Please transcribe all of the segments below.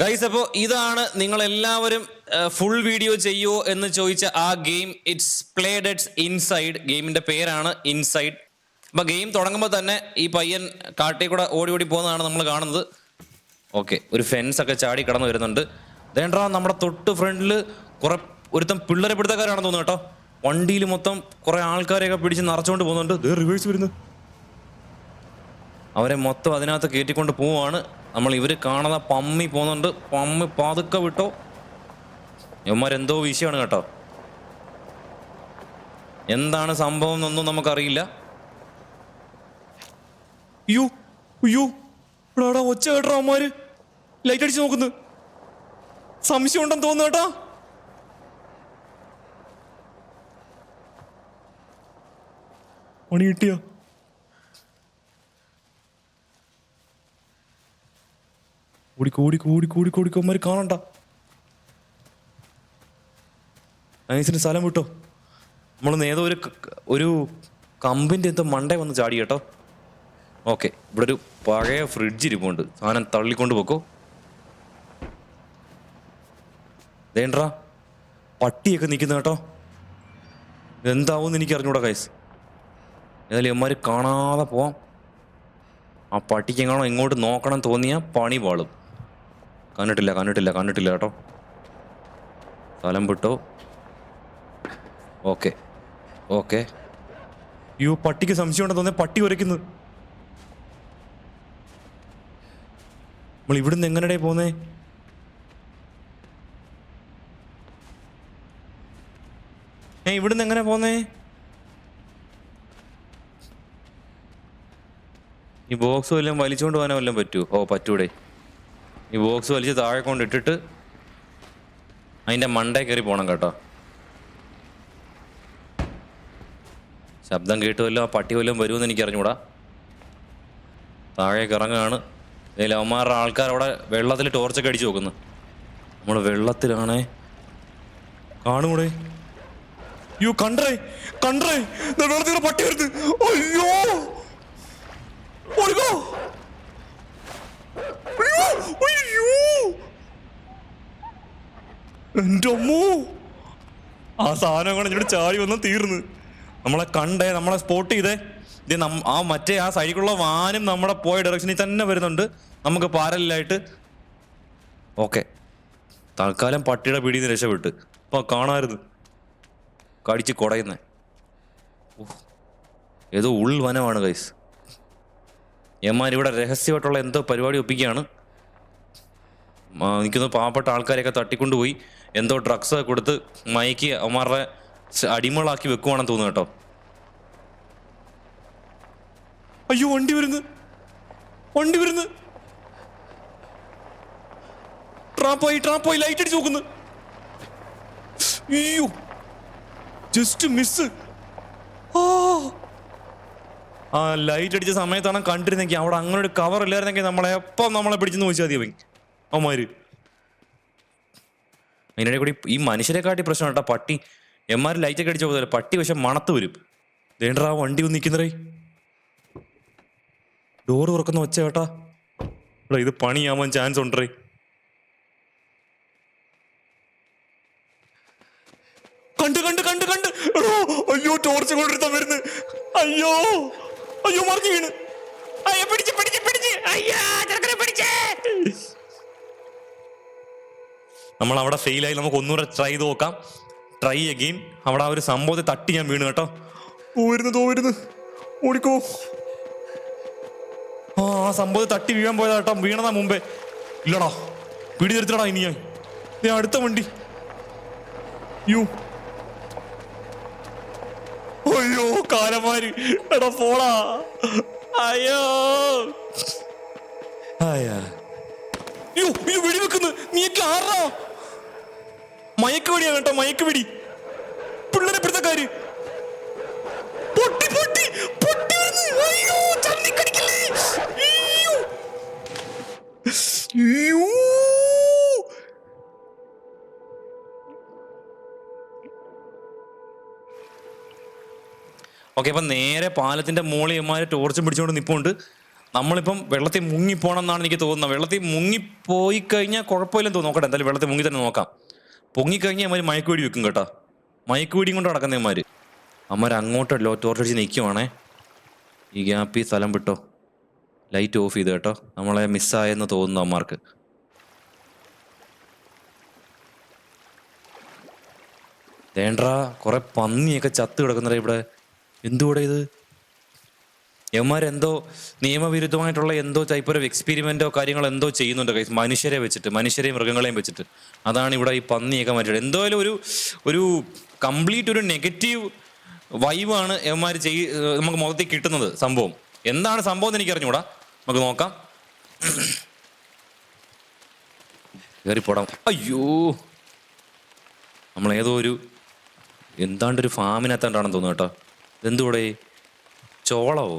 Guys അപ്പോൾ ഇതാണ് നിങ്ങൾ എല്ലാവരും ഫുൾ വീഡിയോ ചെയ്യുമോ എന്ന് ചോദിച്ച ആ game it's played it's inside ഗെയിമിന്റെ പേരാണ് ഇൻസൈഡ് അപ്പൊ ഗെയിം തുടങ്ങുമ്പോൾ തന്നെ ഈ പയ്യൻ കാട്ടിൽ കൂടെ ഓടി ഓടി പോകുന്നതാണ് നമ്മൾ കാണുന്നത്. ഓക്കെ ഒരു ഫെൻസ് ഒക്കെ ചാടി കടന്നു വരുന്നുണ്ട്. ദേണ്ടാ നമ്മുടെ തൊട്ട് ഫ്രണ്ടിൽ കുറെ ഒരുത്തം പിള്ളേരെ പിടുത്തക്കാരാണെന്ന് തോന്നുന്നു കേട്ടോ. വണ്ടിയിൽ മൊത്തം കുറെ ആൾക്കാരെയൊക്കെ പിടിച്ച് നിറച്ചുകൊണ്ട് പോകുന്നുണ്ട്. റിവേഴ്സ് വരുന്നു. അവരെ മൊത്തം അതിനകത്ത് കയറ്റിക്കൊണ്ട് പോവാണ് നമ്മൾ ഇവർ കാണുന്ന പമ്മി പോകുന്നുണ്ട്. പമ്മി പാതുക്കെ വിട്ടോ. ഇവന്മാരെന്തോ വിഷയമാണ് കേട്ടോ. എന്താണ് സംഭവം എന്നൊന്നും നമുക്കറിയില്ല. അയ്യോ അയ്യോ. ഒച്ച കേട്ടോ അമ്മമാര് ലൈറ്റ് അടിച്ച് നോക്കുന്നു. സംശയം ഉണ്ടെന്ന് തോന്നുന്നു കേട്ടോ. പണി കിട്ടിയോ? ഓടിക്കോ കൂടി കൂടി കൂടി കൂടി അമ്മമാര് കാണണ്ട. നൈസിന് സ്ഥലം വിട്ടോ. നമ്മളൊന്ന് ഏതോ ഒരു ഒരു കമ്പിന്റെ എന്തോ മണ്ടേ വന്ന് ചാടി കേട്ടോ. ഓക്കെ ഇവിടെ ഒരു പഴയ ഫ്രിഡ്ജ് ഇരിപ്പുണ്ട്. സാധനം തള്ളിക്കൊണ്ട് പോക്കോ. ദേണ്ടാ പട്ടിയൊക്കെ നിൽക്കുന്ന കേട്ടോ. എന്താവും എനിക്ക് അറിഞ്ഞൂടാ കൈസ് ഏതായാലും എമ്മാര് കാണാതെ പോവാം. ആ പട്ടിക്ക് എങ്ങാണോ ഇങ്ങോട്ട് നോക്കണം തോന്നിയാൽ പണി പാളും. കണ്ടിട്ടില്ല കണ്ടിട്ടില്ല കണ്ടിട്ടില്ല കേട്ടോ. സ്ഥലം വിട്ടോ? Okay okay. അയ്യോ പട്ടിക്ക് സംശയം ഉണ്ടെന്ന് തോന്നിയ പട്ടി ഉരയ്ക്കുന്നു നമ്മൾ ഇവിടുന്ന് എങ്ങനെടേ പോന്നേ? ഏ ഇവിടുന്ന് എങ്ങനെ പോന്നേ? ഈ ബോക്സ് വല്ലതും വലിച്ചുകൊണ്ട് പോകാനോ വല്ലതും പറ്റുമോ ഓ പറ്റൂടെ. ഈ ബോക്സ് വലിച്ച് താഴെ കൊണ്ട് ഇട്ടിട്ട് അതിന്റെ മണ്ടേ കയറി പോകണം കേട്ടോ. ശബ്ദം കേട്ട് വല്ലോ ആ പട്ടി വല്ലതും വരുമെന്ന് എനിക്ക് അറിഞ്ഞൂടാ താഴേക്ക് ഇറങ്ങുകയാണ്. ഇതിൽ അവന്മാരുടെ ആൾക്കാർ അവിടെ വെള്ളത്തിൽ ടോർച്ചൊക്കെ അടിച്ചു നോക്കുന്നു നമ്മൾ വെള്ളത്തിലാണേ. കാണൂടെ യു കണ്ടേ കണ്ടേ പട്ടി വരുന്നത് അയ്യോ ഓടിക്കോ അയ്യോ അയ്യോ എന്റെ അമ്മോ ആ സാധനം കൊണ്ട് ഇവിടെ ചാടി വന്ന് തീർന്ന്. നമ്മളെ കണ്ടേ നമ്മളെ സ്പോട്ട് ചെയ്തേ. ഇത് ആ മറ്റേ ആ സൈഡിലുള്ള വാനും നമ്മുടെ പോയ ഡയറക്ഷനിൽ തന്നെ വരുന്നുണ്ട്. നമുക്ക് പാരലായിട്ട് ഓക്കെ. തൽക്കാലം പട്ടിയുടെ പിടിയിൽ നിന്ന് രക്ഷപ്പെട്ട്. അപ്പൊ കാണാരുത്. കടിച്ച് കുടയുന്നേ. ഏതോ ഉൾവനമാണ് കൈസ് എമാർ ഇവിടെ രഹസ്യമായിട്ടുള്ള എന്തോ പരിപാടി ഒപ്പിക്കുകയാണ്. നിൽക്കുന്ന പാവപ്പെട്ട ആൾക്കാരെയൊക്കെ തട്ടിക്കൊണ്ടുപോയി. എന്തോ ഡ്രഗ്സ് കൊടുത്ത് മയക്കി അവന്മാരുടെ അടിമകളാക്കി വെക്കുവാണെന്ന് തോന്നുന്നു കേട്ടോ. അയ്യോ വണ്ടി വരുന്നു. വണ്ടി വരുന്നു. ട്രാപ്പായി ട്രാപ്പായി ലൈറ്റ് അടിച്ച് നോക്കുന്നു. അയ്യോ ജസ്റ്റ് മിസ് ആ. ലൈറ്റ് അടിച്ച സമയത്താണ് കണ്ടിരുന്നെങ്കിൽ അവിടെ അങ്ങനെ ഒരു കവർ ഇല്ലായിരുന്നെങ്കിൽ നമ്മളെ എപ്പം നമ്മളെ പിടിച്ചെന്ന് ചോദിച്ചാൽ മതി അവൻ. അവന്മാര്. അതിനിടെ കൂടി ഈ മനുഷ്യരെ കാട്ടി പ്രശ്നം കേട്ടോ. പട്ടി. എമ്മാർ ലൈറ്റ് ഒക്കെ അടിച്ച പോലെ പട്ടി പക്ഷെ മണത്ത് വരും. ദേണ്ടാ വണ്ടി ഒന്ന് നിൽക്കുന്നറേ ഡോർ തുറക്കുന്ന ഒച്ച കേട്ടാ. എടാ ഇത് പണിയാവാൻ ചാൻസ് ഉണ്ടേ. കണ്ട് കണ്ട് കണ്ട് കണ്ട്. അയ്യോ ടോർച്ച് കൊണ്ടിരുത്താൻ വരുന്നു. അയ്യോ അയ്യോ മറിഞ്ഞു വീണ്. അയ്യോ പിടിച്ച് പിടിച്ച് പിടിച്ച്. അയ്യോ പിടിച്ചേ. നമ്മൾ അവിടെ ഫെയിലായി നമുക്ക് ഒന്നുകൂടെ ട്രൈ ചെയ്ത് നോക്കാം. ട്രൈ അഗെയിൻ അവിടെ ആ ഒരു സംഭവത്തെ തട്ടി ഞാൻ വീണ് കേട്ടോ. ഓ വരുന്നു തോ വരുന്നു ഓടിക്കോ. ആ ആ സംഭവത്തെ തട്ടി വീഴാൻ പോയതാ കേട്ടോ. വീണതാ മുമ്പേ. ഇല്ലടാ. പിടി തരുത്തടാ ഇനി ഞാൻ. ദേ അടുത്ത വണ്ടി. യു അയ്യോ കാലമാര്. എടാ ഫോളാ അയ്യോ. അയ്യാ വെടിവെക്കുന്നു. നീ ആറാ. മയക്ക് വെടിയാ കേട്ടോ മയക്ക് വെടി പിള്ളേരെ പിടുത്തക്കാര്. പൊട്ടി പൊട്ടി പൊട്ടി അയ്യോ ഓക്കെ അപ്പം നേരെ പാലത്തിന്റെ മോളിയന്മാരെ ടോർച്ചും പിടിച്ചുകൊണ്ട് നിൽപ്പുണ്ട് നമ്മളിപ്പം വെള്ളത്തിൽ മുങ്ങിപ്പോണം എന്നാണ് എനിക്ക് തോന്നുന്നത്. വെള്ളത്തിൽ മുങ്ങിപ്പോയി കഴിഞ്ഞാൽ കുഴപ്പമില്ലെന്ന് തോന്നുന്നു. നോക്കട്ടെ എന്തായാലും വെള്ളത്തിൽ മുങ്ങി തന്നെ നോക്കാം. പൊങ്ങിക്കഴിഞ്ഞാൽ അമ്മ മയക്കുവെടി വെക്കും കേട്ടോ. മയക്കുവെടിയും കൊണ്ട് നടക്കുന്നവന്മാർ അമ്മമാർ അങ്ങോട്ടല്ലോ ടോർച്ചടിച്ച് നിൽക്കുവാണേ ഈ ഗ്യാപ്പി സ്ഥലം വിട്ടോ. ലൈറ്റ് ഓഫ് ചെയ്ത് കേട്ടോ. നമ്മളെ മിസ്സായെന്ന് തോന്നുന്നു അമ്മമാർക്ക് വേണ്ടാ കുറെ പന്നിയൊക്കെ ചത്ത് കിടക്കുന്നേ ഇവിടെ. എന്തുകൂടെ ഇത്? യവന്മാരെന്തോ നിയമവിരുദ്ധമായിട്ടുള്ള എന്തോ ടൈപ്പ് ഒരു എക്സ്പെരിമെന്റോ കാര്യങ്ങളോ എന്തോ ചെയ്യുന്നുണ്ട് കൈസ് മനുഷ്യരെ വെച്ചിട്ട് മനുഷ്യരെയും മൃഗങ്ങളെയും വെച്ചിട്ട്. അതാണ് ഇവിടെ ഈ പന്നിയൊക്കെ മാറ്റിയത് എന്തായാലും ഒരു ഒരു കംപ്ലീറ്റ് ഒരു നെഗറ്റീവ് വൈവാണ് യവന്മാർ ചെയ് നമുക്ക് മൊത്തത്തിൽ കിട്ടുന്നത് സംഭവം. എന്താണ് സംഭവം എന്ന് എനിക്ക് അറിഞ്ഞൂടാ നമുക്ക് നോക്കാം. കയറിപ്പോടാം അയ്യോ. നമ്മൾ ഏതോ ഒരു എന്താണ്ടൊരു ഫാമിനകത്താണ്ടാണെന്ന് തോന്നുന്നു കേട്ടോ. ഇതെന്തുകൂടെ ചോളവോ?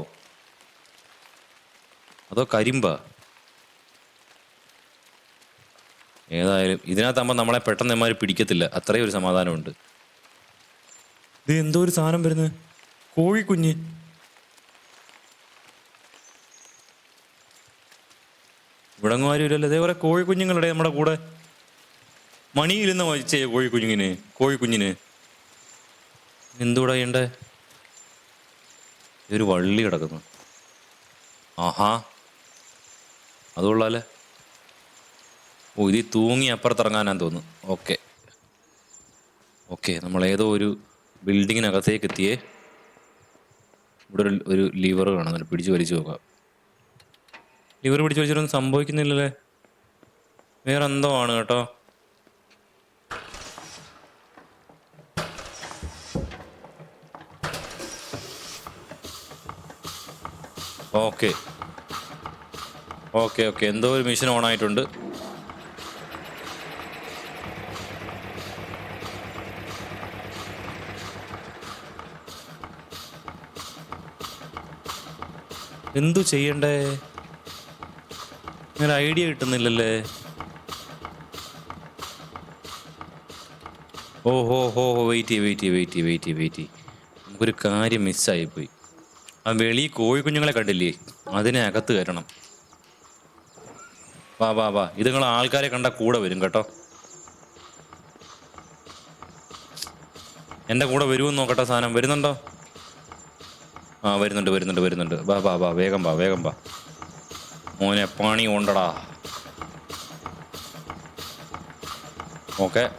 അതോ കരിമ്പ? ഏതായാലും ഇതിനകത്താകുമ്പോൾ നമ്മളെ പെട്ടെന്ന് എമാര് പിടിക്കത്തില്ല. അത്രയും ഒരു സമാധാനമുണ്ട്. ഇത് എന്തോ ഒരു സാധനം വരുന്നത് കോഴിക്കുഞ്ഞ്. ഇവിടെ ആരും ഇല്ലല്ലോ. ഇതേപോലെ കോഴിക്കുഞ്ഞുങ്ങളുടെ നമ്മുടെ കൂടെ. മണിയിരുന്ന വച്ചേ കോഴിക്കുഞ്ഞിന് കോഴിക്കുഞ്ഞിന്. എന്തുകൂടെ ചെയ്യണ്ടേ? ഒരു വള്ളി കിടക്കുന്നു. ആഹാ. അത് കൊള്ളാല്ലേ ഓ ഇത് തൂങ്ങി അപ്പുറത്തിറങ്ങാനാന്ന് തോന്നുന്നു. ഓക്കെ. ഓക്കെ നമ്മൾ ഏതോ ഒരു ബിൽഡിങ്ങിനകത്തേക്ക് എത്തിയേ ഇവിടെ ഒരു ഒരു ലിവർ കാണുന്നുണ്ട് പിടിച്ച് വലിച്ചു നോക്കാം. ലിവർ പിടിച്ച് വലിച്ചിട്ടൊന്നും സംഭവിക്കുന്നില്ലല്ലേ? വേറെ എന്തോ ആണ് കേട്ടോ? ഓക്കെ. Okay okay. എന്തോ ഒരു മെഷീൻ ഓൺ ആയിട്ടുണ്ട് എന്തു ചെയ്യണ്ടേ? ഇങ്ങനെ ഐഡിയ കിട്ടുന്നില്ലല്ലേ? ഓ ഹോ ഹോ ഹോ. വെയിറ്റ് ചെയ്യ് വെയിറ്റ് ചെയ്യ് വെയിറ്റ് ചെയ്യ് വെയിറ്റ് ചെയ്യ് വെയിറ്റ് ചെയ്യ്. നമുക്കൊരു കാര്യം മിസ്സായിപ്പോയി ആ വെളി കോഴി കുഞ്ഞുങ്ങളെ കണ്ടില്ലേ? അതിനെ അകത്ത് കയറ്റണം. വാ വാ വാ. ഇത് നിങ്ങൾ ആൾക്കാരെ കണ്ട കൂടെ വരും കേട്ടോ. എന്റെ കൂടെ വരുമെന്ന് നോക്കട്ടെ സാധനം. വരുന്നുണ്ടോ? ആ വരുന്നുണ്ട് വരുന്നുണ്ട് വരുന്നുണ്ട്. വാ വാ വാ. വേഗം വാ വേഗം വാ. മോനെ പണി കൊണ്ടടാ ഓക്കെ.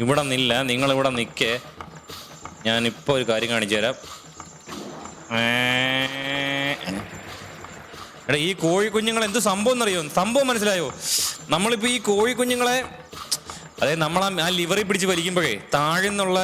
ഇവിടെ നില്ല നിങ്ങളിവിടെ നിൽക്കേ ഞാനിപ്പോൾ ഒരു കാര്യം കാണിച്ചു തരാം എടാ ഈ കോഴി കുഞ്ഞുങ്ങൾ എന്ത് സംഭവം എന്നറിയോ? സംഭവം മനസ്സിലായോ? നമ്മളിപ്പോൾ ഈ കോഴി കുഞ്ഞുങ്ങളെ അതായത് നമ്മൾ ആ ലിവറി പിടിച്ച് വലിക്കുമ്പോഴേ താഴെ നിന്നുള്ള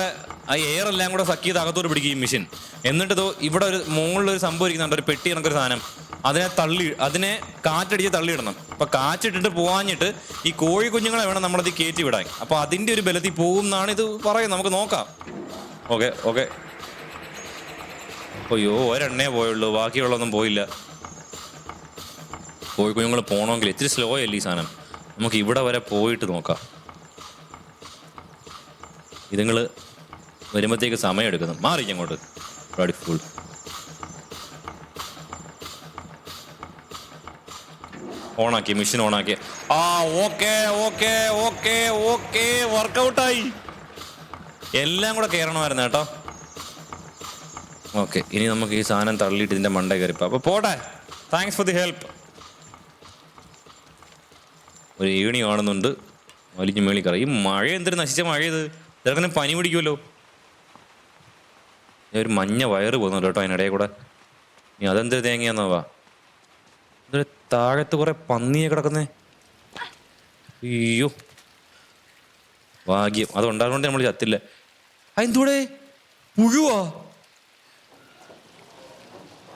ആ എയർ എല്ലാം കൂടെ സക്ക് ചെയ്ത് അകത്തോട്ട് പിടിക്കും ഈ മെഷീൻ എന്നിട്ട് ഇവിടെ ഒരു മുകളിൽ ഒരു സംഭവം ഇരിക്കുന്നുണ്ട് ഒരു പെട്ടി കണക്കൊരു സാധനം. അതിനെ തള്ളി അതിനെ കാറ്റടിച്ച് തള്ളിയിടണം. അപ്പൊ കാറ്റിട്ടിട്ട് പോവാഞ്ഞിട്ട് ഈ കോഴി കുഞ്ഞുങ്ങളെ വേണം നമ്മളത് കയറ്റി വിടാൻ. അപ്പൊ അതിന്റെ ഒരു ബലത്തിൽ പോകും എന്നാണ് ഇത് പറയുന്നത്. നമുക്ക് നോക്കാം. Okay okay. അയ്യോ ഒരെണ്ണേ പോയുള്ളൂ. ബാക്കിയുള്ളൊന്നും പോയില്ല. കോഴി കുഞ്ഞുങ്ങൾ പോകണമെങ്കിൽ ഇത്തിരി സ്ലോ അല്ലേ ഈ സാധനം? നമുക്ക് ഇവിടെ വരെ പോയിട്ട് നോക്കാം. ഇതുങ്ങൾ വരുമ്പോഴത്തേക്ക് സമയം എടുക്കുന്നു. മാറി അങ്ങോട്ട്. റോഡി ഫുൾ ഓണാക്കി മെഷീൻ ഓണാക്കി. ആ ഓക്കെ ഓക്കെ ഓക്കെ ഓക്കെ വർക്കൗട്ടായി എല്ലാം കൂടെ കയറണമായിരുന്നു കേട്ടോ. ഓക്കെ ഇനി നമുക്ക് ഈ സാധനം തള്ളിയിട്ട് ഇതിന്റെ മണ്ടേ കയറിപ്പോ. അപ്പൊ പോട്ടെ. താങ്ക്സ് ഫോർ ദി ഹെൽപ്പ് ഒരു ഏണി കാണുന്നുണ്ട്. വലിഞ്ഞു മേളി ഈ മഴ എന്തൊരു നശിച്ച മഴയത് ചിലക്കനെ പനി പിടിക്കുമല്ലോ? ഒരു മഞ്ഞ വയറ് പോകുന്നുണ്ട് കേട്ടോ അതിനിടയിൽ കൂടെ. നീ അതെന്തൊരു തേങ്ങയാന്നാവാ ഇതൊരു താഴത്ത് കുറെ പന്നിയെ കിടക്കുന്നേ. അയ്യോ. ഭാഗ്യം. അത് ഉണ്ടാകുകൊണ്ട് നമ്മൾ ചത്തില്ല. അതെന്തൂടെ പുഴുവാ.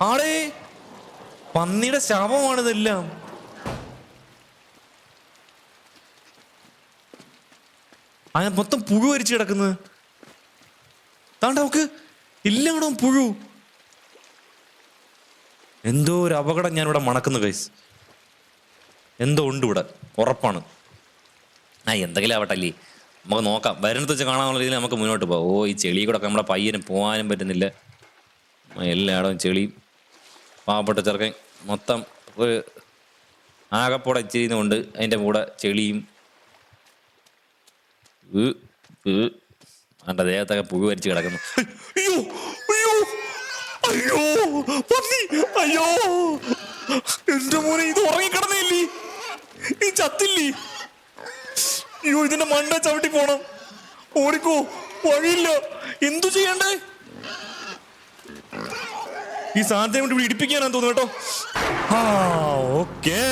ആടേ. പന്നിയുടെ ശവമാണ് അങ്ങനെ മൊത്തം പുഴു വരിച്ച് കിടക്കുന്നത്. താണ്ട നമുക്ക് ഇല്ലാണോ പുഴു. എന്തോ ഒരു അപകടം ഞാൻ ഇവിടെ മണക്കുന്നു കൈസ് എന്തോ ഉണ്ട് ഇവിടെ. ഉറപ്പാണ്. ആ എന്തെങ്കിലും ആവട്ടെ അല്ലേ? നമുക്ക് നോക്കാം. വരുന്നത് വെച്ച് കാണാനുള്ള രീതിയിൽ നമുക്ക് മുന്നോട്ട് പോകാം ഓ ഈ ചെളി കൂടെ നമ്മുടെ പയ്യനും പോകാനും പറ്റുന്നില്ല. എല്ലായിടവും ചെളി. പാവപ്പെട്ട ചെറുക്കൻ മൊത്തം ഒരു ആകപ്പോടെ ഇച്ചിരി കൊണ്ട് അതിന്റെ കൂടെ ചെളിയും അവന്റെ ദേഹത്തൊക്കെ പുഴു വരിച്ച് കിടക്കുന്നു. അയ്യോ അയ്യോ അയ്യോ പന്നി അയ്യോ. എന്റെ മോനെ ഇത് ഉറങ്ങിക്കിടന്നില്ലേ ഈ ചത്തില്ലേ? അയ്യോ ഇതിന്റെ മണ്ട ചവിട്ടി പോണം. ഓടിക്കോ വഴിയില്ല. എന്തു ചെയ്യണ്ടേ? ഈ സാധനം കൊണ്ട് ഇവിടെ ഇടിപ്പിക്കാനാന്ന് തോന്നുന്നു കേട്ടോ. ആ ഓക്കേ.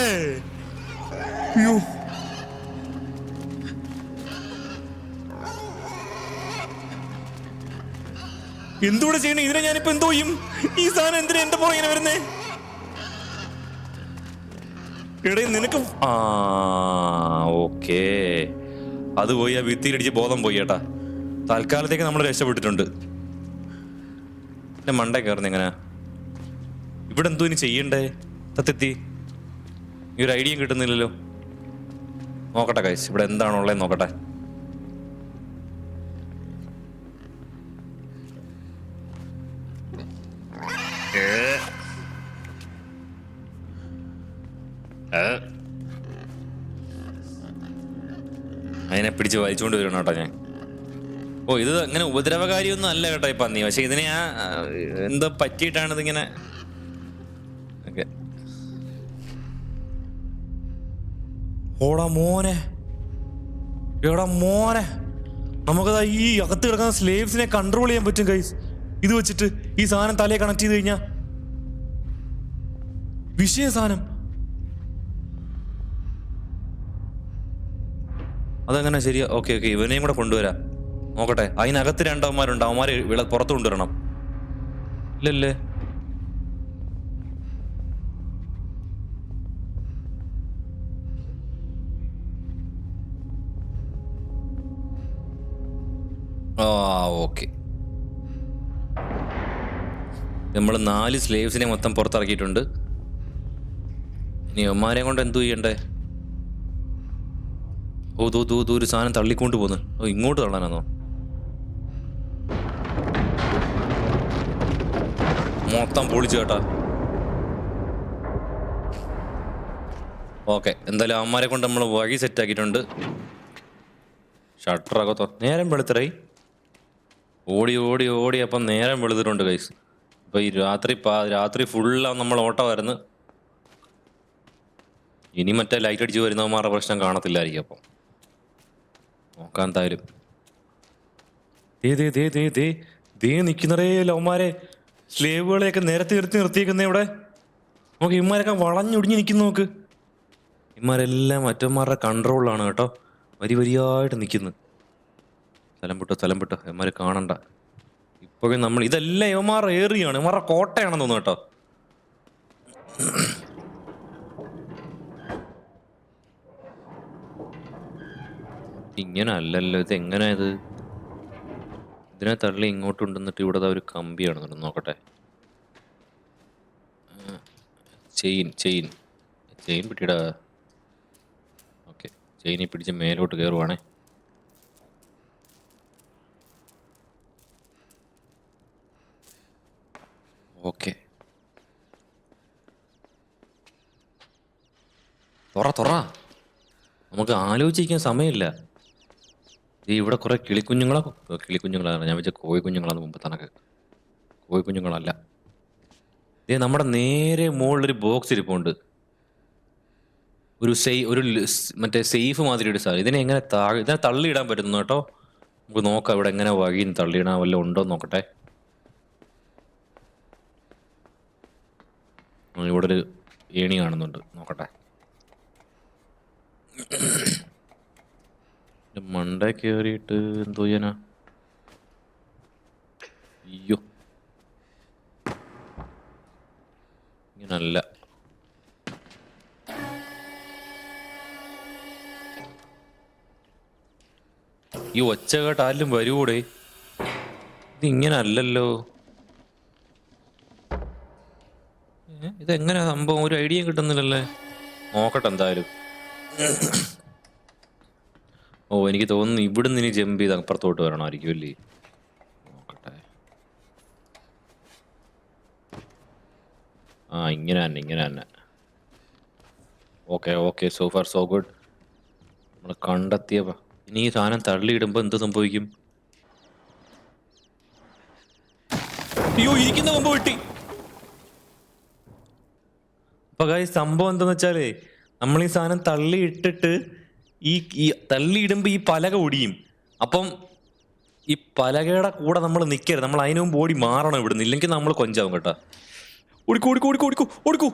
അയ്യോ. എന്തുകൂടെ ചെയ്യണേ? ഇതിനെ ഞാനിപ്പോ എന്തോ ചെയ്യും? ഈ സാധനം എന്തിനാ എന്റെ പുറകെ വരുന്നേ? എടേ നിനക്ക് ആ ഓക്കേ. അത് പോയി ആ ഭിത്തിയിലടിച്ച് ബോധം പോയി ഏട്ടാ. തൽക്കാലത്തേക്ക് നമ്മൾ രക്ഷപ്പെട്ടിട്ടുണ്ട്. എന്റെ മണ്ട കയറുന്ന എങ്ങനെ? ഇവിടെ എന്തോ ഇനി ചെയ്യണ്ടേ? തത്തെത്തി ഈ ഒരു ഐഡിയയും കിട്ടുന്നില്ലല്ലോ. നോക്കട്ടെ കൈസ് ഇവിടെ എന്താണുള്ളത് നോക്കട്ടെ. അതിനെ പിടിച്ച് വലിച്ചുകൊണ്ട് വരണം കേട്ടോ ഞാൻ. ഓ ഇത് അങ്ങനെ ഉപദ്രവകാരിയൊന്നും അല്ല കേട്ടോ ഈ പന്നി. പക്ഷെ ഇതിനെ ആ എന്തോ പറ്റിയിട്ടാണ് ഇതിങ്ങനെ ഓടാ മോനെ. എടാ മോനെ. നമുക്കത് ഈ അകത്ത് കിടക്കുന്ന സ്ലേവ്സിനെ കൺട്രോൾ ചെയ്യാൻ പറ്റും കൈസ് ഇത് വെച്ചിട്ട് ഈ സാധനം തലയെ കണക്ട് ചെയ്ത് കഴിഞ്ഞാ. വിഷയ സാധനം. അതങ്ങനെ ശരിയാ ഓക്കെ ഓക്കെ ഇവനെയും കൂടെ കൊണ്ടുവരാം. നോക്കട്ടെ അതിനകത്ത് രണ്ടവന്മാരുണ്ട് അവന്മാരെ വിള പുറത്ത് കൊണ്ടുവരണം. ഇല്ലല്ലേ? ആ ഓക്കെ. നമ്മൾ നാല് സ്ലേവ്സിനെ മൊത്തം പുറത്തിറക്കിയിട്ടുണ്ട്. ഇനി അവന്മാരെ കൊണ്ട് എന്തു ചെയ്യണ്ടേ? ഓ തോ തോ ഒരു സാധനം തള്ളിക്കൊണ്ട് പോന്നു. ഓ ഇങ്ങോട്ട് തള്ളാനാന്നോ? മൊത്തം പൊളിച്ചു കേട്ടാ. ഓക്കെ എന്തായാലും അമ്മമാരെ കൊണ്ട് നമ്മൾ വഴി സെറ്റ് ആക്കിയിട്ടുണ്ട്. ഷട്ടറൊക്കെ നേരം വെളുത്തറേ ഓടി ഓടി ഓടി അപ്പം നേരം വെളുത്തിട്ടുണ്ട് കൈസ് ഇപ്പൊ ഈ രാത്രി രാത്രി ഫുള്ളാണ് നമ്മൾ ഓട്ടമായിരുന്നു ഇനി മറ്റേ ലൈറ്റ് അടിച്ച് വരുന്നവന്മാരുടെ പ്രശ്നം കാണത്തില്ലായിരിക്കും അപ്പം. നോക്കാൻ എന്തായാലും. ദേ ദേ ദേ ദേ ദേ ദേ നിൽക്കുന്നറേ ലവന്മാരെ സ്ലേവുകളെയൊക്കെ നിരത്തി നിർത്തി നിർത്തിയേക്കുന്ന ഇവിടെ. നമുക്ക് ഇമാരൊക്കെ വളഞ്ഞൊടിഞ്ഞ് നിൽക്കുന്നു നോക്ക് ഇമാരെല്ലാം മറ്റന്മാരുടെ കൺട്രോളിലാണ് കേട്ടോ. വരി വരിയായിട്ട് നിൽക്കുന്നു. സ്ഥലം പെട്ടോ സ്ഥലം പെട്ടോ ഇമാര് കാണണ്ട. ഇപ്പോഴും നമ്മൾ ഇതെല്ലാം ഇവന്മാർ ഏറിയാണ്. ഇവന്മാരുടെ കോട്ടയാണെന്ന് തോന്നുന്നു കേട്ടോ. ഇങ്ങനെ അല്ലല്ലോ ഇത്? എങ്ങനെ ഇത് ഇതിനെ തള്ളി ഇങ്ങോട്ട് കൊണ്ടുവന്നിട്ട് ഇവിടെ ഒരു കമ്പിയാണ് തോന്നുന്നു. നോക്കട്ടെ. Chain chain. ചെയിൻ പിടിയിടാ. ഓക്കെ ചെയിനി പിടിച്ച് മേലോട്ട് കയറുവാണേ. ഓക്കെ. തുറ തുറ. നമുക്ക് ആലോചിക്കാൻ സമയമില്ല. ഈ ഇവിടെ കുറെ കിളിക്കുഞ്ഞുങ്ങളെ കിളിക്കുഞ്ഞുങ്ങളാണ്. ഞാൻ വെച്ച കോഴിക്കുഞ്ഞുങ്ങളാണ് മുമ്പ് തനക്ക്. കോഴിക്കുഞ്ഞുങ്ങളല്ല ഇതേ നമ്മുടെ നേരെ മുകളിലൊരു ബോക്സ് ഇരിപ്പുണ്ട്. ഒരു സേ ഒരു മറ്റേ സേഫ് മാതിരി ഒരു സാധനം. ഇതിനെ എങ്ങനെ താഴെ ഇതിനെ തള്ളിയിടാൻ പറ്റുന്നു കേട്ടോ? നമുക്ക് നോക്കാം ഇവിടെ എങ്ങനെ വഴിയും തള്ളിയിടാൻ വല്ലതും ഉണ്ടോ നോക്കട്ടെ. ഇവിടെ ഒരു ഏണി കാണുന്നുണ്ട്. നോക്കട്ടെ. മണ്ടേ കേറിയിട്ട് എന്തോ ചെയ്യാനാ? അയ്യോ. ഇങ്ങനല്ല. ഈ ഒച്ച കേട്ട് ആരിലും വരൂടെ ഇത് ഇങ്ങനല്ലല്ലോ ഇതെങ്ങനെയാ സംഭവം? ഒരു ഐഡിയ കിട്ടുന്നില്ലല്ലേ? നോക്കട്ടെ എന്തായാലും. ഓ എനിക്ക് തോന്നുന്നു ഇവിടുന്ന് ഇനി ജമ്പ് ചെയ്ത് അപ്പുറത്തോട്ട് വരണമായിരിക്കും അല്ലേ? നോക്കട്ടെ. ആ ഇങ്ങനെ തന്നെ ഇങ്ങനെ തന്നെ. Okay okay so far so good നമ്മൾ കണ്ടെത്തിയ ഇനി ഈ സാധനം തള്ളിയിടുമ്പോൾ എന്ത് സംഭവിക്കും? അയ്യോ ഇരിക്കുന്ന മുമ്പ് വെട്ടി. അപ്പൊ കാര്യം സംഭവം എന്താന്ന് വെച്ചാലേ നമ്മൾ ഈ സാധനം തള്ളി ഇട്ടിട്ട് ഈ ഈ തള്ളിയിടുമ്പോൾ ഈ പലക ഒടിയും. അപ്പം ഈ പലകയുടെ കൂടെ നമ്മൾ നിൽക്കരുത് നമ്മൾ അതിനു മുമ്പ് ഓടി മാറണം ഇവിടുന്ന്. ഇല്ലെങ്കിൽ നമ്മൾ കൊഞ്ചാവും കേട്ടോ. ഓടിക്കൂ ഓടിക്കൂ ഓടിക്കൂ ഓടിക്കൂ ഓടിക്കൂ.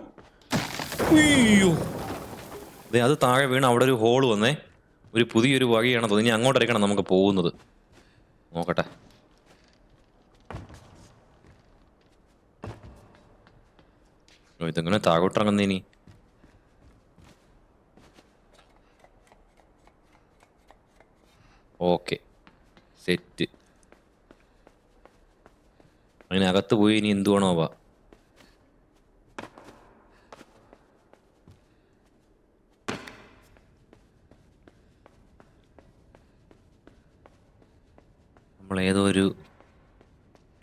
അയ്യോ. ദേ അത് താഴെ വീണ് അവിടെ ഒരു ഹോൾ വന്നേ. ഒരു പുതിയൊരു വഴിയാണ് തോന്നി അങ്ങോട്ടായിരിക്കണം നമുക്ക് പോകുന്നത്. നോക്കട്ടെ. ഇതെങ്ങനെ താഴോട്ടിറങ്ങുന്നേ ഇനി? ഓക്കെ. സെറ്റ്. അങ്ങനെ അകത്ത് പോയി ഇനി എന്ത് വേണോ വാ. നമ്മളേതോ ഒരു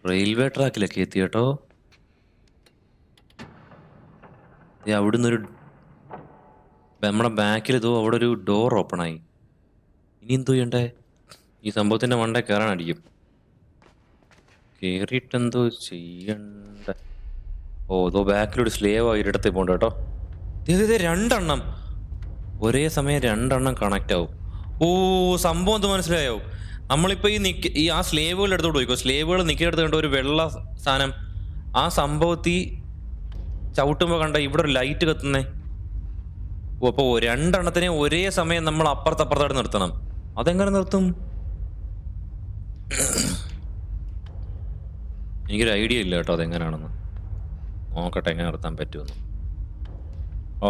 റെയിൽവേ ട്രാക്കിലൊക്കെ എത്തി കേട്ടോ. അവിടുന്ന് ഒരു നമ്മുടെ ബാക്കിൽ ഇതോ അവിടെ ഒരു ഡോർ ഓപ്പൺ ആയി. ഇനി എന്തോ ചെയ്യണ്ടേ? ഈ സംഭവത്തിന്റെ മണ്ട കയറാനടിക്കും കേറിയിട്ട് എന്തോ ചെയ്യണ്ട? ഓ ഇതോ ബാക്കിലൊരു സ്ലേവ് ഒരിടത്ത് പോണ്ട കേട്ടോ. ദേ, രണ്ടെണ്ണം. ഒരേ സമയം രണ്ടെണ്ണം കണക്ട് ആവും. ഓ സംഭവം എന്ത് മനസ്സിലായോ? നമ്മളിപ്പോ ഈ നിക്ക ഈ ആ സ്ലേവുകൾ എടുത്തോട്ട് പോയിക്കോ. സ്ലേവുകൾ നിൽക്കിയെടുത്ത് കണ്ട ഒരു വെള്ള സാധനം. ആ സംഭവത്തിൽ ചവിട്ടുമ്പോൾ കണ്ട ഇവിടെ ഒരു ലൈറ്റ് കത്തുന്നേ? അപ്പോൾ രണ്ടെണ്ണത്തിനെ ഒരേ സമയം നമ്മൾ അപ്പുറത്തപ്പുറത്തായിട്ട് നിർത്തണം. അതെങ്ങനെ നിർത്തും? എനിക്കൊരു ഐഡിയ ഇല്ല കേട്ടോ അതെങ്ങനെയാണെന്ന് നോക്കട്ടെ എങ്ങനെ നടത്താൻ പറ്റുമെന്ന്. ഓ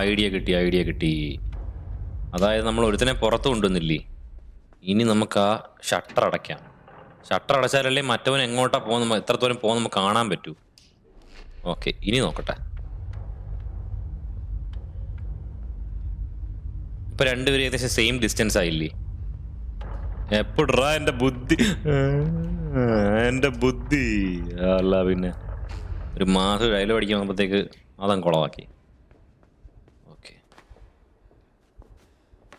ഐഡിയ കിട്ടി ഐഡിയ കിട്ടി. അതായത് നമ്മൾ ഒരുത്തനെ പുറത്ത് കൊണ്ടുവന്നില്ലേ? ഇനി നമുക്ക് ആ ഷട്ടർ അടയ്ക്കാം. ഷട്ടർ അടച്ചാലല്ലേ മറ്റവൻ എങ്ങോട്ടാ പോകുന്ന എത്രത്തോളം പോകുന്ന നമുക്ക് കാണാൻ പറ്റൂ. ഓക്കെ ഇനി നോക്കട്ടെ. ഇപ്പൊ രണ്ടുപേരും ഏകദേശം സെയിം ഡിസ്റ്റൻസ് ആയില്ലേ? എപ്പോഴാ എന്റെ ബുദ്ധി? എന്റെ ബുദ്ധി. അല്ല പിന്നെ. ഒരു മാസം കയ്യിൽ അടിക്കാൻ വന്നപ്പോഴത്തേക്ക് അതങ്ങ് കുളവാക്കി. ഓക്കെ.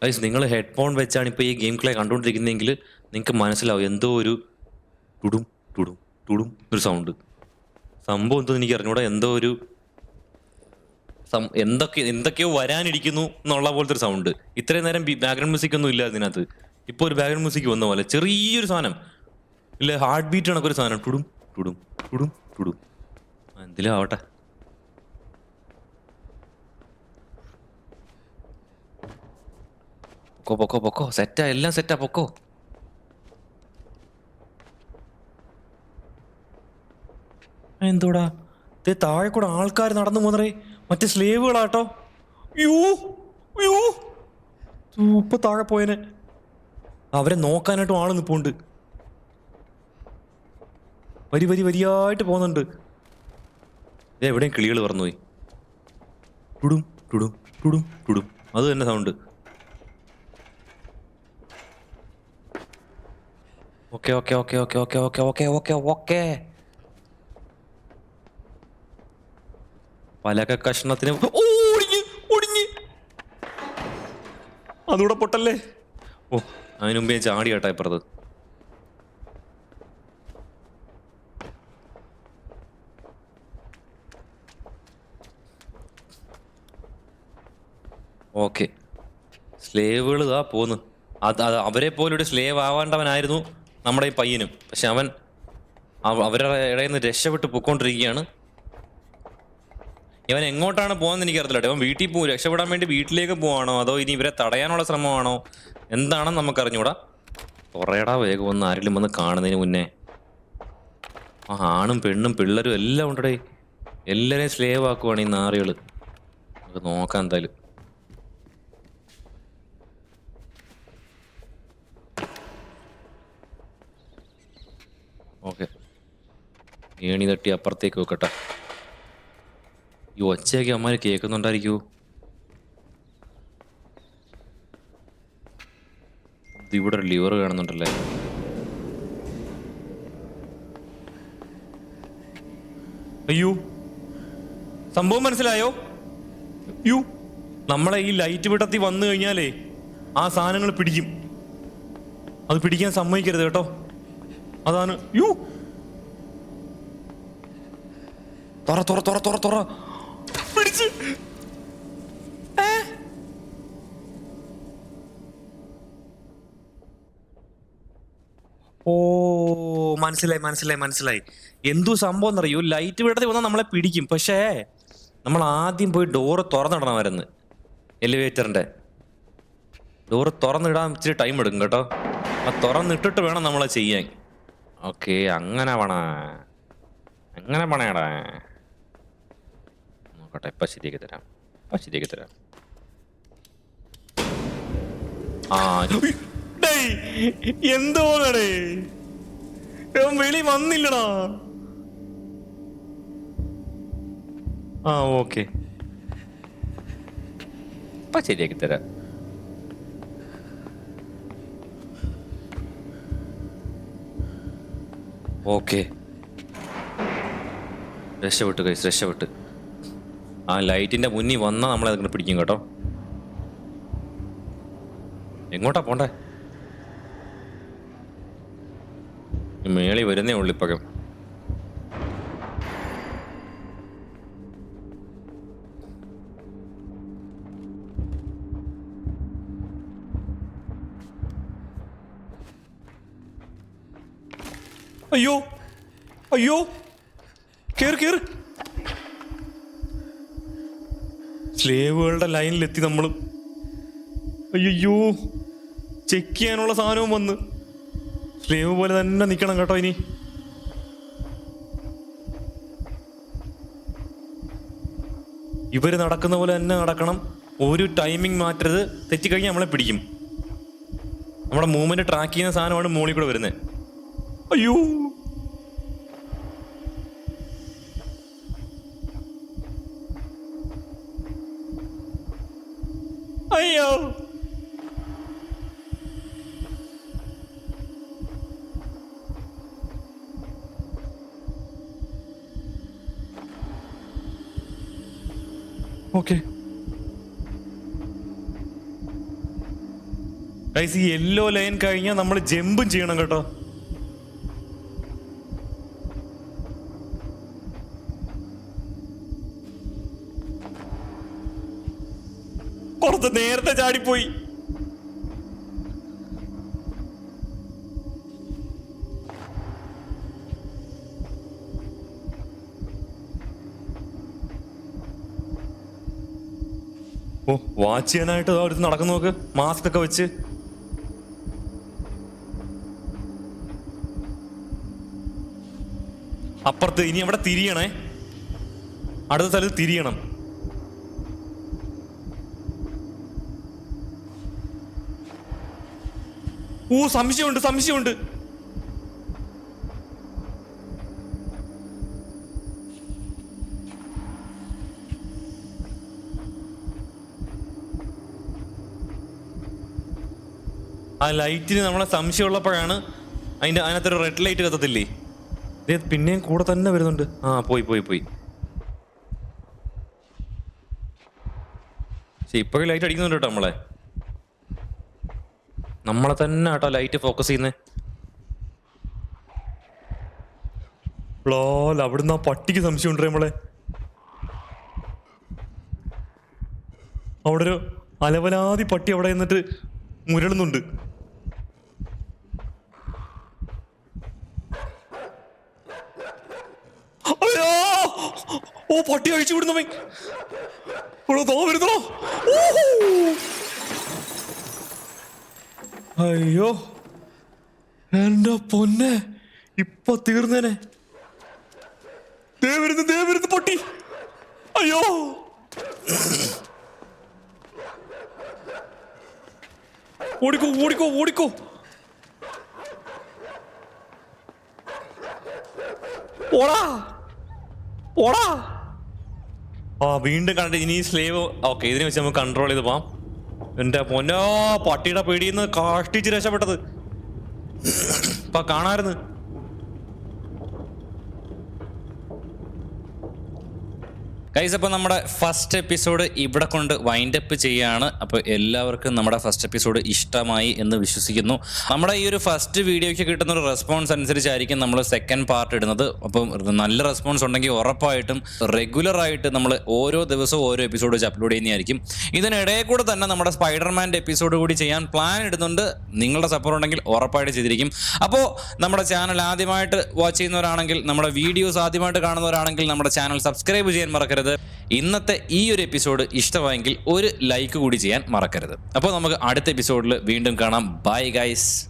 ഗൈസ് നിങ്ങൾ ഹെഡ്ഫോൺ വെച്ചാണ് ഇപ്പോൾ ഈ ഗെയിം പ്ലേ കണ്ടുകൊണ്ടിരിക്കുന്നതെങ്കിൽ നിങ്ങൾക്ക് മനസ്സിലാവും എന്തോ ഒരു ടുടും ടുടും ടുടും ഒരു സൗണ്ട് സംഭവം എന്തോ എനിക്ക് അറിഞ്ഞൂടാ. എന്തോ ഒരു എന്തൊക്കെ എന്തൊക്കെയോ വരാനിരിക്കുന്നു എന്നുള്ള പോലത്തെ ഒരു സൗണ്ട് ഇത്രയും നേരം ബാക്ക്ഗ്രൗണ്ട് മ്യൂസിക് ഒന്നും ഇല്ല അതിനകത്ത് ഇപ്പോൾ ഒരു ബാക്ക്ഗ്രൗണ്ട് മ്യൂസിക് വന്ന പോലെ ചെറിയൊരു സാധനം. ഇല്ല ഹാർട്ട് ബീറ്റ് കണക്കൊരു സാധനം. ടുടും ടുടും ടുടും ടുടും. എന്തിലും ആവട്ടെ? പൊക്കോ പൊക്കോ പൊക്കോ. സെറ്റാ എല്ലാം സെറ്റാ പൊക്കോ. എന്തോടാ? ദേ താഴെ കൂടെ ആൾക്കാർ നടന്നു പോന്നറേ മറ്റേ സ്ലേവുകളാട്ടോ യൂ യൂ ഇപ്പൊ താഴെ പോയനെ. അവരെ നോക്കാനായിട്ടും ആൾ നിപ്പുണ്ട്. വരി വരി വരിയായിട്ട് പോകുന്നുണ്ട്. എവിടെയും കിളികൾ പറന്നുപോയി. ടുടും ടുടും ടുടും ടുടും. അത് തന്നെ sound okay okay okay okay okay okay okay okay okay. പലക കഷ്ണത്തിന് ഓടിഞ്ഞ് ഒടിഞ്ഞ് അതുകൂടെ പൊട്ടല്ലേ? ഓ അതിനു മുമ്പേ ചാടി കേട്ടാ ഇപ്പുറത്ത്. ഓക്കെ. സ്ലേവുകൾ ഇതാ പോന്ന്. അത് അത് അവരെ പോലെ ഒരു സ്ലേവ് ആവാണ്ടവനായിരുന്നു നമ്മുടെ ഈ പയ്യനും. പക്ഷെ അവൻ അവ- അവരുടെ ഇടയിൽ നിന്ന് രക്ഷപ്പെട്ട് പൊക്കോണ്ടിരിക്കുകയാണ്. ഇവൻ എങ്ങോട്ടാണ് പോകുന്നത് എനിക്ക് അറിയില്ല ഇവൻ വീട്ടിൽ പോകും രക്ഷപ്പെടാൻ വേണ്ടി വീട്ടിലേക്ക് പോവാണോ? അതോ ഇനി ഇവരെ തടയാനുള്ള ശ്രമമാണോ? എന്താണെന്ന് നമുക്ക് അറിഞ്ഞൂടാ കുറേടാ വേഗം ഒന്ന് ആരെങ്കിലും വന്ന് കാണുന്നതിന് മുന്നേ. ആ ആണും പെണ്ണും പിള്ളേരും എല്ലാം ഉണ്ടടേ. എല്ലാരെയും സ്ലേവ് ആക്കുവാണ് ഈ നാറികൾ. നമുക്ക് നോക്കാം എന്തായാലും. ഓക്കെ. ഏണി തട്ടി അപ്പുറത്തേക്ക് വെക്കട്ടെ. ഈ ഒച്ചയൊക്കെ അമ്മ കേൾക്കുന്നുണ്ടായിരിക്കൂ. ഇവിടെ ഒരു ലിവർ കാണുന്നുണ്ടല്ലേ? അയ്യോ സംഭവം മനസ്സിലായോ? യു നമ്മളെ ഈ ലൈറ്റ് വിടത്തി വന്നു കഴിഞ്ഞാലേ ആ സാധനങ്ങൾ പിടിക്കും. അത് പിടിക്കാൻ സമ്മതിക്കരുത് കേട്ടോ. അതാണ് യു തുറ തുറ തുറ തുറ തുറ. ഏ? ഓ മനസ്സിലായി മനസ്സിലായി മനസ്സിലായി. എന്തു സംഭവം എന്നറിയൂ? ലൈറ്റ് വിടത്തിൽ വന്നാൽ നമ്മളെ പിടിക്കും. പക്ഷേ നമ്മൾ ആദ്യം പോയി ഡോറ് തുറന്നിടണമായിരുന്നു. എലിവേറ്ററിന്റെ ഡോറ് തുറന്നിടാൻ ഇച്ചിരി ടൈം എടുക്കും കേട്ടോ. ആ തുറന്നിട്ടിട്ട് വേണം നമ്മളെ ചെയ്യാൻ. ഓക്കെ അങ്ങനെ വേണ. അങ്ങനെ പണയടാ നോക്കട്ടെ ഇപ്പം ശരിയാക്കി തരാം. ഇപ്പം ശരിയാക്കി തരാം. ആ എന്തോന്നടേ വെളി വന്നില്ലടാ. ആ ഓക്കെ. ഇപ്പൊ ശരിയാക്കി തരാം. ഓക്കെ. രക്ഷപ്പെട്ട് കൈസ് രക്ഷപ്പെട്ട്. ആ ലൈറ്റിന്റെ മുന്നിൽ വന്നാൽ നമ്മളെ അതിങ്ങനെ പിടിക്കും കേട്ടോ. എങ്ങോട്ടാ പോണ്ടേ? മേളി വരുന്നേ ഉള്ളു ഇപ്പം അയ്യോ അയ്യോ കേറ് കേറ്. സ്ലേവുകളുടെ ലൈനിലെത്തി നമ്മൾ അയ്യോ ചെക്ക് ചെയ്യാനുള്ള സാധനവും വന്ന്. സ്ലേവ് പോലെ തന്നെ നിൽക്കണം കേട്ടോ ഇനി. ഇവർ നടക്കുന്ന പോലെ തന്നെ നടക്കണം. ഒരു ടൈമിംഗ് മാറ്റരുത്. തെറ്റിക്കഴിഞ്ഞാൽ നമ്മളെ പിടിക്കും. നമ്മുടെ മൂവ്മെന്റ് ട്രാക്ക് ചെയ്യുന്ന സാധനമാണ് മുകളിൽ കൂടെ വരുന്നത് അയ്യോ. ഓക്കെ. ഗൈസ് ഈ യെല്ലോ ലൈൻ കഴിഞ്ഞാൽ നമ്മൾ ജമ്പും ചെയ്യണം കേട്ടോ. നേരത്തെ ചാടിപ്പോയി. വാച്ച് ചെയ്യാനായിട്ട് അടുത്ത് നടക്കുന്നു നോക്ക്. മാസ്ക് ഒക്കെ വെച്ച്. അപ്പുറത്ത് ഇനി അവിടെ തിരിയണേ. അടുത്ത സ്ഥലത്ത് തിരിയണം. ഓ സംശയമുണ്ട് സംശയമുണ്ട്. ആ ലൈറ്റിന് നമ്മളെ സംശയമുള്ളപ്പോഴാണ് അതിന്റെ അതിനകത്തൊരു റെഡ് ലൈറ്റ് കത്തത്തില്ലേ? ഇത് പിന്നെയും കൂടെ തന്നെ വരുന്നുണ്ട്. ആ പോയി പോയി പോയി. പക്ഷെ ഇപ്പോഴും ലൈറ്റ് അടിക്കുന്നുണ്ട് കേട്ടോ നമ്മളെ. നമ്മളെ തന്നെ കേട്ടോ ലൈറ്റ് ഫോക്കസ് ചെയ്യുന്നത് ബ്ലോൽ അവിടുന്ന് ആ പട്ടിക്ക് സംശയമുണ്ട് നമ്മളെ. അവിടെ ഒരു അലവലാതി പട്ടി അവിടെ നിന്നിട്ട് മുരളുന്നുണ്ട് അയ്യോ! ഓ പട്ടി അഴിച്ചു ദോ വരുന്നോ! അയ്യോ എന്റെ പൊന്നെ ഇപ്പൊ തീർന്നേനെ. ദേ വരുന്നു ദേ പൊട്ടി. അയ്യോ. ഓടിക്കോ ഓടിക്കോ ഓടിക്കോ. ഓടാ. ഓടാ. ആ വീണ്ടും കണ്ടിട്ട് ഇനി സ്ലേവ് ഓക്കെ ഇതിനെ വെച്ച് നമുക്ക് കൺട്രോൾ ചെയ്ത് പോവാം. എന്റെ പൊന്നോ പട്ടിയുടെ പേടിയിൽ നിന്ന് കാഷ്ടിച്ച് രക്ഷപ്പെട്ടത്. ഇപ്പൊ കാണായിരുന്നു ഗൈസ് അപ്പോൾ നമ്മുടെ ഫസ്റ്റ് എപ്പിസോഡ് ഇവിടെ കൊണ്ട് വൈൻഡ് അപ്പ് ചെയ്യുകയാണ് അപ്പോൾ എല്ലാവർക്കും നമ്മുടെ ഫസ്റ്റ് എപ്പിസോഡ് ഇഷ്ടമായി എന്ന് വിശ്വസിക്കുന്നു. നമ്മുടെ ഈ ഒരു ഫസ്റ്റ് വീഡിയോയ്ക്ക് കിട്ടുന്ന ഒരു റെസ്പോൺസ് അനുസരിച്ചായിരിക്കും നമ്മൾ സെക്കൻഡ് പാർട്ട് ഇടുന്നത്. അപ്പം നല്ല റെസ്പോൺസ് ഉണ്ടെങ്കിൽ ഉറപ്പായിട്ടും റെഗുലറായിട്ട് നമ്മൾ ഓരോ ദിവസവും ഓരോ എപ്പിസോഡ് വെച്ച് അപ്ലോഡ് ചെയ്യുന്നതായിരിക്കും. ഇതിനിടയിൽ കൂടെ തന്നെ നമ്മുടെ സ്പൈഡർമാന്റെ എപ്പിസോഡ് കൂടി ചെയ്യാൻ പ്ലാൻ ഇടുന്നുണ്ട്. നിങ്ങളുടെ സപ്പോർട്ട് ഉണ്ടെങ്കിൽ ഉറപ്പായിട്ട് ചെയ്തിരിക്കും. അപ്പോൾ നമ്മുടെ ചാനൽ ആദ്യമായിട്ട് വാച്ച് ചെയ്യുന്നവരാണെങ്കിൽ നമ്മുടെ വീഡിയോസ് ആദ്യമായിട്ട് കാണുന്നവരാണെങ്കിൽ നമ്മുടെ ചാനൽ സബ്സ്ക്രൈബ് ചെയ്യാൻ മറക്കരുത്. ഇന്നത്തെ ഈ ഒരു എപ്പിസോഡ് ഇഷ്ടമായെങ്കിൽ ഒരു ലൈക്ക് കൂടി ചെയ്യാൻ മറക്കരുത്. അപ്പോൾ നമുക്ക് അടുത്ത എപ്പിസോഡിൽ വീണ്ടും കാണാം. Bye guys